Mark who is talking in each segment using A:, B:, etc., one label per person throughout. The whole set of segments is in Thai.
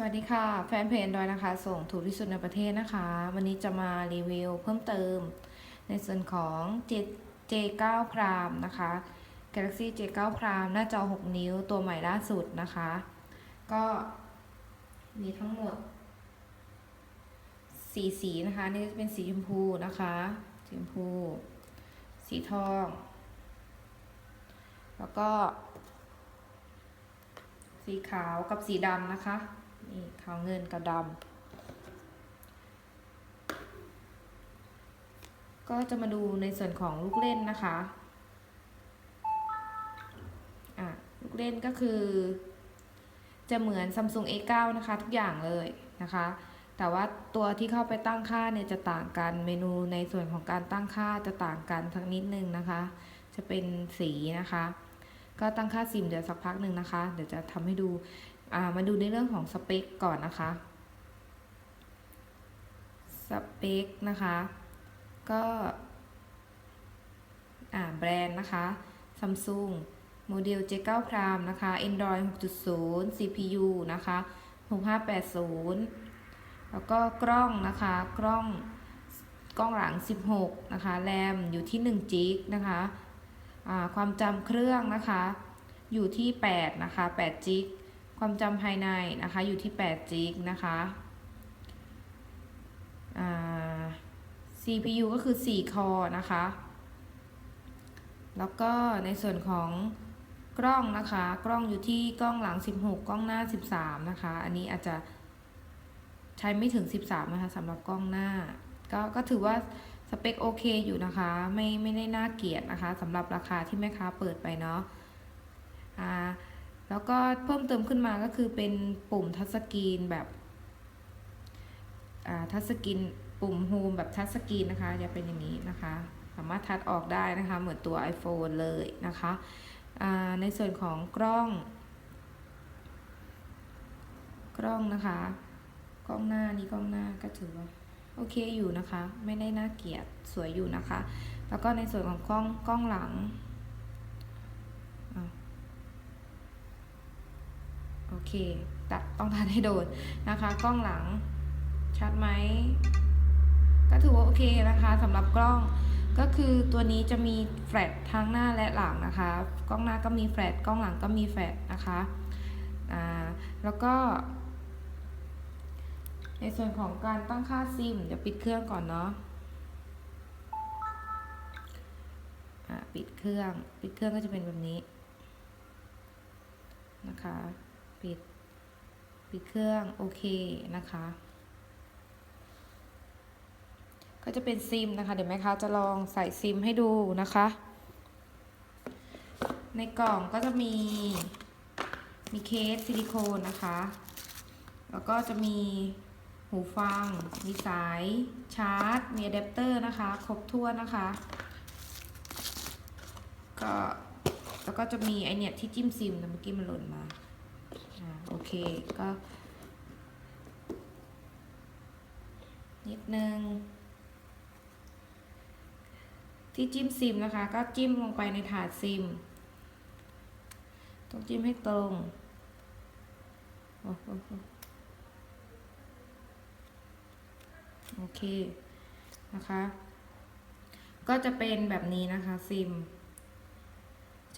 A: สวัสดีค่ะ แฟนเพจ Android นะคะ ส่งถูกที่สุดในประเทศนะคะ วันนี้จะมารีวิวเพิ่มเติม ในส่วนของ J J9 p r i m นะคะ Galaxy J9 Prime หน้าจอ 6 นิ้วตัวใหม่ล่าสุดนะคะ ก็มีทั้งหมดสีสีนะคะ นี่จะเป็นสีชมพูนะคะสีชมพู สีทอง แล้วก็ สีขาวกับสีดำนะคะ นี่ขาวเงินกับดำก็จะมาดูในส่วนของลูกเล่นนะคะอะลูกเล่นก็คือ จะเหมือน Samsung A9 นะคะ ทุกอย่างเลยนะคะแต่ว่าตัวที่เข้าไปตั้งค่าเนี่ยจะต่างกัน เมนูในส่วนของการตั้งค่าจะต่างกันสักนิดนึงนะคะ จะเป็นสีนะคะ ก็ตั้งค่าซิมเดี๋ยวสักพักหนึ่งนะคะ เดี๋ยวจะทำให้ดู มาดูในเรื่องของสเปคก่อนนะคะ สเปคนะคะ ก็อ่าแบรนด์นะคะ Samsung โมเดล J9 Prime นะคะ Android 6.0 CPU นะคะ 6580 แล้วก็กล้องนะคะ กล้อง กล้องหลัง 16 นะคะ แรมอยู่ที่1 g ิกนะคะ ความจำเครื่องนะคะ อยู่ที่ 8 นะคะ8 g ิก ความจำภายในนะคะอยู่ที่8 g ิกนะคะอ่า CPU ก็คือ 4 คอนะคะ แล้วก็ในส่วนของกล้องนะคะ กล้องอยู่ที่กล้องหลัง 16 กล้องหน้า 13 นะคะ อันนี้อาจจะใช้ไม่ถึง 13 นะคะสำหรับกล้องหน้า ก็ก็ถือว่าสเปคโอเคอยู่นะคะ ไม่ไม่ได้น่าเกลียดนะคะสำหรับราคาที่แม่ค้าเปิดไปเนาะอ่า แล้วก็เพิ่มเติมขึ้นมาก็คือเป็นปุ่มทัชสกรีนแบบทัชสกรีนปุ่มโฮมแบบทัชสกรีนนะคะจะเป็นอย่างนี้นะคะ สามารถทัดออกได้นะคะ เหมือนตัว iPhone เลยนะคะในส่วนของกล้อง กล้องนะคะ กล้องหน้านี่กล้องหน้าก็ถือว่าโอเคอยู่นะคะ ไม่ได้น่าเกลียดสวยอยู่นะคะ แล้วก็ในส่วนของกล้องกล้องหลังอะโอ เค ตัดต้องทันให้โดนนะคะ กล้องหลังชัดไหมก็ถือว่าโอเคนะคะสำหรับกล้องก็คือตัวนี้จะมีแฟลชทั้งหน้าและหลังนะคะ กล้องหน้าก็มีแฟลชกล้องหลังก็มีแฟลชนะคะอ่าแล้วก็ ในส่วนของการตั้งค่าซิมเดี๋ยวปิดเครื่องก่อนเนาะปิดเครื่อง ปิดเครื่องก็จะเป็นแบบนี้นะคะ ปิด ปิดเครื่อง โอเคนะคะ ก็จะเป็นซิมนะคะ เดี๋ยวแม่ค้าจะลองใส่ซิมให้ดูนะคะ ในกล่องก็จะมี มีเคสซิลิโคนนะคะ แล้วก็จะมีหูฟัง มีสายชาร์จ มีอะแดปเตอร์นะคะ ครบถ้วนนะคะ ก็แล้วก็จะมีไอเนี่ยที่จิ้มซิมแต่เมื่อกี้มันหล่นมาอ่า โอเคก็ นิดนึง ที่จิ้มซิมนะคะ ก็จิ้มลงไปในถาดซิม ต้องจิ้มให้ตรงโอ้โหโอเคนะคะ ก็จะเป็นแบบนี้นะคะซิม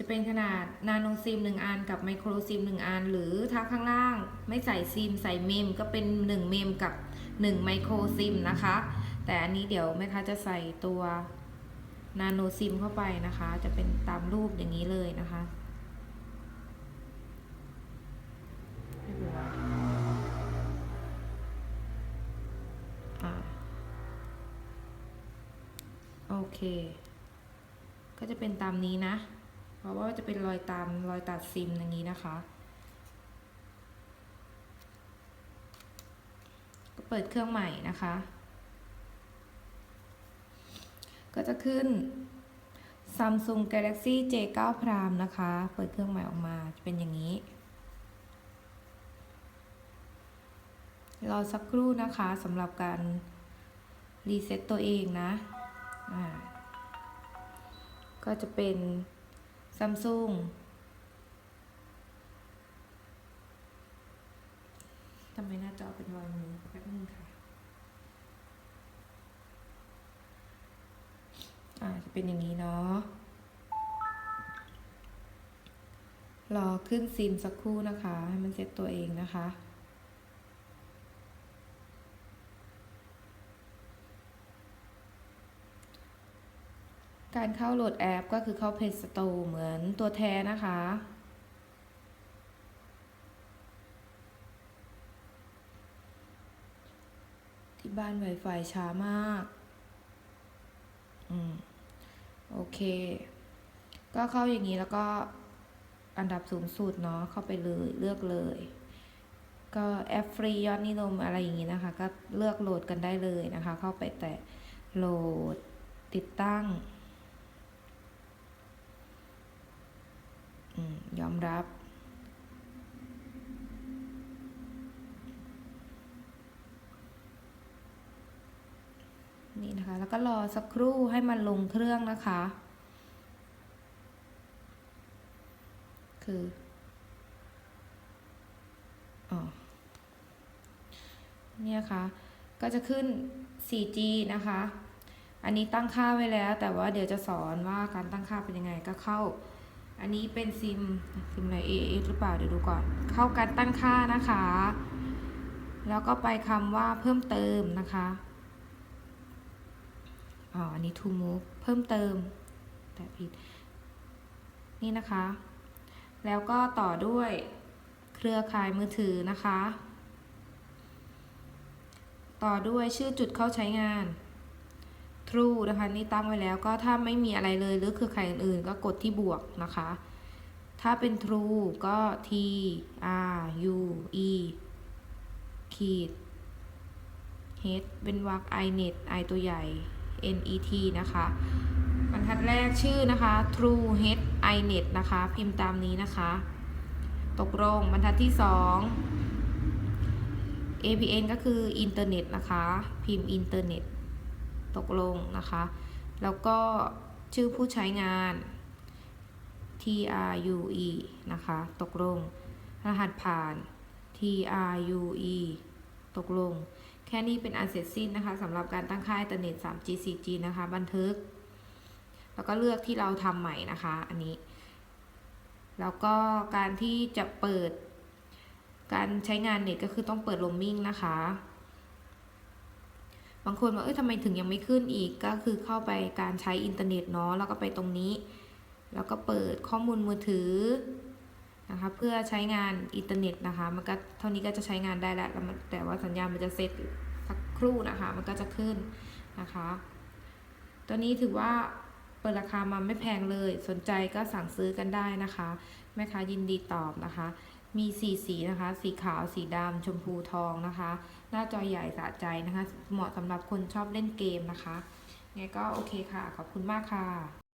A: จะเป็นขนาดนาโนซิมหนึ่งอันกับไมโครซิมหนึ่งอัน หรือถ้าข้างล่างไม่ใส่ซิมใส่เมมก็เป็นหนึ่งเมมกับหนึ่งไมโครซิมนะคะ แต่อันนี้เดี๋ยวแม่ค้าจะใส่ตัวนาโนซิมเข้าไปนะคะ จะเป็นตามรูปอย่างนี้เลยนะคะโอเค ก็จะเป็นตามนี้นะ เพราะว่าจะเป็นรอยตามรอยตัดซิมอย่างนี้นะคะ ก็เปิดเครื่องใหม่นะคะ ก็จะขึ้น Samsung Galaxy J9 Prime นะคะ เปิดเครื่องใหม่ออกมาจะเป็นอย่างนี้ รอสักครู่นะคะสำหรับการรีเซ็ตตัวเองนะ อ่า ก็จะเป็น Samsung ทำไมหน้าจอเป็นรอยมือแป๊บนึงค่ะ อ่าจะเป็นอย่างนี้เนาะ รอขึ้นซิมสักครู่นะคะ ให้มันเซ็ตตัวเองนะคะ การเข้าโหลดแอปก็คือเข้า Play Store เหมือนตัวแทนนะคะ ที่บ้าน Wi-Fi ช้ามาก อืม โอเค ก็เข้าอย่างนี้แล้วก็อันดับสูงสุดเนาะเข้าไปเลยเลือกเลย ก็แอปฟรียอดนิยมอะไรอย่างนี้นะคะ ก็เลือกโหลดกันได้เลยนะคะ เข้าไปแต่โหลดติดตั้ง อืม ยอมรับ นี่นะคะ แล้วก็รอสักครู่ให้มันลงเครื่องนะคะ คืออ๋อเนี่ยค่ะก็จะขึ้น 4G นะคะ อันนี้ตั้งค่าไว้แล้ว แต่ว่าเดี๋ยวจะสอนว่าการตั้งค่าเป็นยังไงก็เข้า อันนี้เป็นซิมซิมไหน AS หรือเปล่าเดี๋ยวดูก่อน เข้าการตั้งค่านะคะ แล้วก็ไปคำว่าเพิ่มเติมนะคะอ๋ออันนี้ to move เพิ่มเติม แต่ผิด นี่นะคะ แล้วก็ต่อด้วยเครือข่ายมือถือนะคะ ต่อด้วยชื่อจุดเข้าใช้งาน true นะคะนี่ตั้งไว้แล้วก็ถ้าไม่มีอะไรเลยหรือคือข่ายอื่นๆก็กดที่บวกนะคะ ถ้าเป็น true ก็ t r u e ขีด h เป็นวรรค inet i ตัวใหญ่ net นะคะบรรทัดแรกชื่อนะคะ true h inet นะคะ พิมพ์ตามนี้นะคะ ตกลงบรรทัดที่ 2 APN ก็คืออินเทอร์เน็ตนะคะ พิมพ์อินเทอร์เน็ต ตกลงนะคะ แล้วก็ชื่อผู้ใช้งาน true นะคะ ตกลง รหัสผ่าน true ตกลง แค่นี้เป็นอันเสร็จสิ้นนะคะสำหรับการตั้งค่าอินเทอร์เน็ต 3G 4G นะคะ บันทึก แล้วก็เลือกที่เราทำใหม่นะคะ อันนี้ แล้วก็การที่จะเปิด การใช้งานเน็ตก็คือต้องเปิดโรมมิ่งนะคะ บางคนบอกเอ้ยทำไมถึงยังไม่ขึ้นอีกก็คือเข้าไปการใช้อินเทอร์เน็ตเนาะแล้วก็ไปตรงนี้ แล้วก็เปิดข้อมูลมือถือนะคะเพื่อใช้งานอินเทอร์เน็ตนะคะมันก็เท่านี้ก็จะใช้งานได้แล้วแต่ว่าสัญญาณมันจะเซตสักครู่นะคะ มันก็จะขึ้นนะคะ ตัวนี้ถือว่าเปิดราคามาไม่แพงเลย สนใจก็สั่งซื้อกันได้นะคะ แม่ค้ายินดีตอบนะคะ มีสีสีนะคะ สีขาวสีดำชมพูทองนะคะ หน้าจอใหญ่สะใจนะคะ เหมาะสำหรับคนชอบเล่นเกมนะคะไงก็โอเคค่ะ ขอบคุณมากค่ะ